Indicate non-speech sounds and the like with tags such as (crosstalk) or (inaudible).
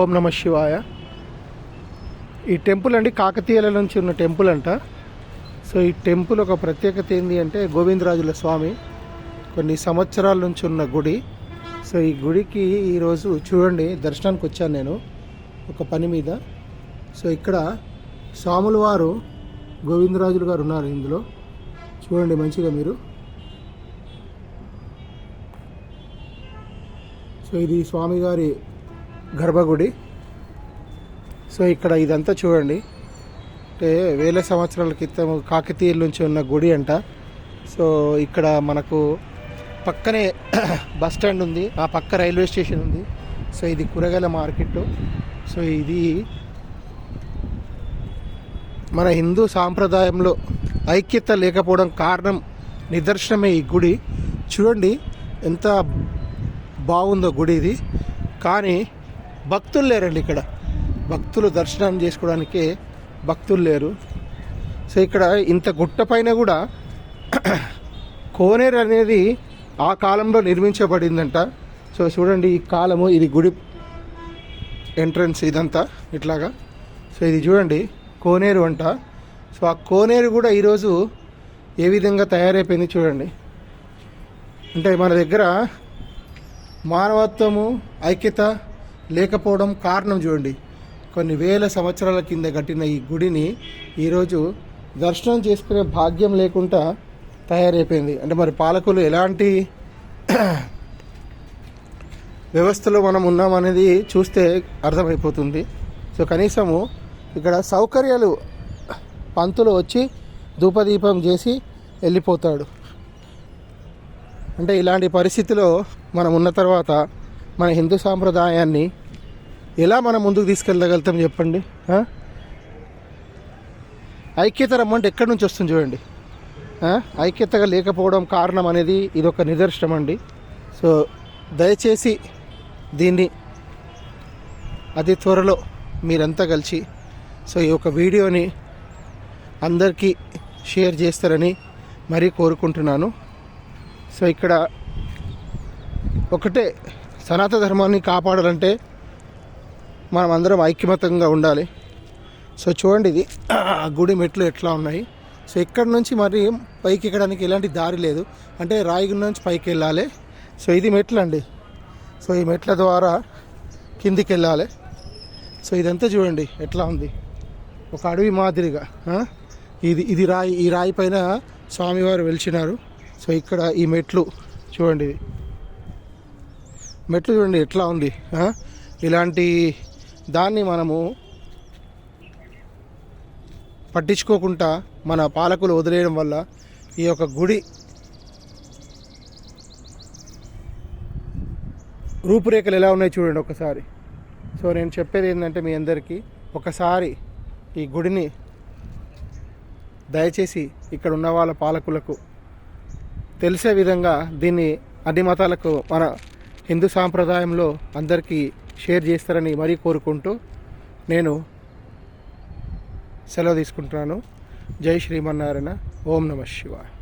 ఓం నమ శివాయ. ఈ టెంపుల్ అండి కాకతీయుల నుంచి ఉన్న టెంపుల్ అంట. సో ఈ టెంపుల్ ఒక ప్రత్యేకత ఏంటి అంటే గోవిందరాజుల స్వామి కొన్ని సంవత్సరాల నుంచి ఉన్న గుడి. సో ఈ గుడికి ఈరోజు చూడండి దర్శనానికి వచ్చాను నేను ఒక పని మీద. సో ఇక్కడ స్వాముల వారు గోవిందరాజులు గారు ఉన్నారు ఇందులో. చూడండి మంచిగా మీరు. సో ఇది స్వామిగారి గర్భగుడి. సో ఇక్కడ ఇదంతా చూడండి. అంటే వేల సంవత్సరాల క్రితం కాకతీయుల నుంచి ఉన్న గుడి అంట. సో ఇక్కడ మనకు పక్కనే (clears throat) బస్ స్టాండ్ ఉంది. ఆ పక్క రైల్వే స్టేషన్ ఉంది. సో ఇది కూరగాయల మార్కెట్. సో ఇది మన హిందూ సాంప్రదాయంలో ఐక్యత లేకపోవడం కారణం నిదర్శనమే ఈ గుడి. చూడండి ఎంత బాగుందో గుడి ఇది. కానీ భక్తులు లేరండి ఇక్కడ. భక్తులు దర్శనం చేసుకోవడానికి భక్తులు లేరు. సో ఇక్కడ ఇంత గుట్ట పైన కూడా (clears throat) కోనేరు అనేది ఆ కాలంలో నిర్మించబడిందంట. సో చూడండి ఈ కాలము ఇది గుడి ఎంట్రన్స్ ఇదంతా ఇట్లాగా. సో ఇది చూడండి కోనేరు అంట. సో ఆ కోనేరు కూడా ఈరోజు ఏ విధంగా తయారైపోయింది చూడండి. అంటే మన దగ్గర మానవత్వము ఐక్యత లేకపోవడం కారణం చూడండి. కొన్ని వేల సంవత్సరాల కింద కట్టిన ఈ గుడిని ఈరోజు దర్శనం చేసుకునే భాగ్యం లేకుండా తయారైపోయింది. అంటే మరి పాలకులు ఎలాంటి వ్యవస్థలో మనం ఉన్నామనేది చూస్తే అర్థమైపోతుంది. సో కనీసము ఇక్కడ సౌకర్యాలు పంతులు వచ్చి ధూపదీపం చేసి వెళ్ళిపోతాడు. అంటే ఇలాంటి పరిస్థితిలో మనం ఉన్న తర్వాత మన హిందూ సాంప్రదాయాన్ని ఎలా మనం ముందుకు తీసుకెళ్ళగలుగుతాం చెప్పండి ఐక్యత రమ్మంటే ఎక్కడి నుంచి వస్తుంది చూడండి. ఐక్యతగా లేకపోవడం కారణం అనేది ఇది ఒక నిదర్శనం అండి. సో దయచేసి దీన్ని అతి త్వరలో మీరంతా కలిసి సో ఈ యొక్క వీడియోని అందరికీ షేర్ చేస్తారని మరీ కోరుకుంటున్నాను. సో ఇక్కడ ఒకటే సనాతన ధర్మాన్ని కాపాడాలంటే మనం అందరం ఐక్యమతంగా ఉండాలి. సో చూడండి ఇది. ఆ గుడి మెట్లు ఎట్లా ఉన్నాయి. సో ఇక్కడ నుంచి మరి పైకి ఎక్కడానికి ఎలాంటి దారి లేదు. అంటే రాయిగుండ నుంచి పైకి వెళ్ళాలి. సో ఇది మెట్లు అండి. సో ఈ మెట్ల ద్వారా కిందికి వెళ్ళాలి సో ఇదంతా చూడండి ఎట్లా ఉంది. ఒక అడవి మాదిరిగా ఇది ఇది రాయి ఈ రాయి పైన స్వామివారు వెలిచినారు. సో ఇక్కడ ఈ మెట్లు చూడండి. ఇది మెట్లు చూడండి ఎట్లా ఉంది ఇలాంటి దాన్ని మనము పట్టించుకోకుండా మన పాలకులు వదిలేయడం వల్ల ఈ యొక్క గుడి రూపురేఖలు ఎలా ఉన్నాయి చూడండి ఒకసారి. సో నేను చెప్పేది ఏంటంటే మీ అందరికీ ఒకసారి ఈ గుడిని దయచేసి ఇక్కడ ఉన్న వాళ్ళ పాలకులకు తెలిసే విధంగా దీన్ని అన్ని మతాలకు మన హిందూ సాంప్రదాయంలో అందరికీ షేర్ చేస్తారని మరీ కోరుకుంటూ నేను సెలవు తీసుకుంటున్నాను. జై శ్రీమన్నారాయణ. ఓం నమ శివాయ.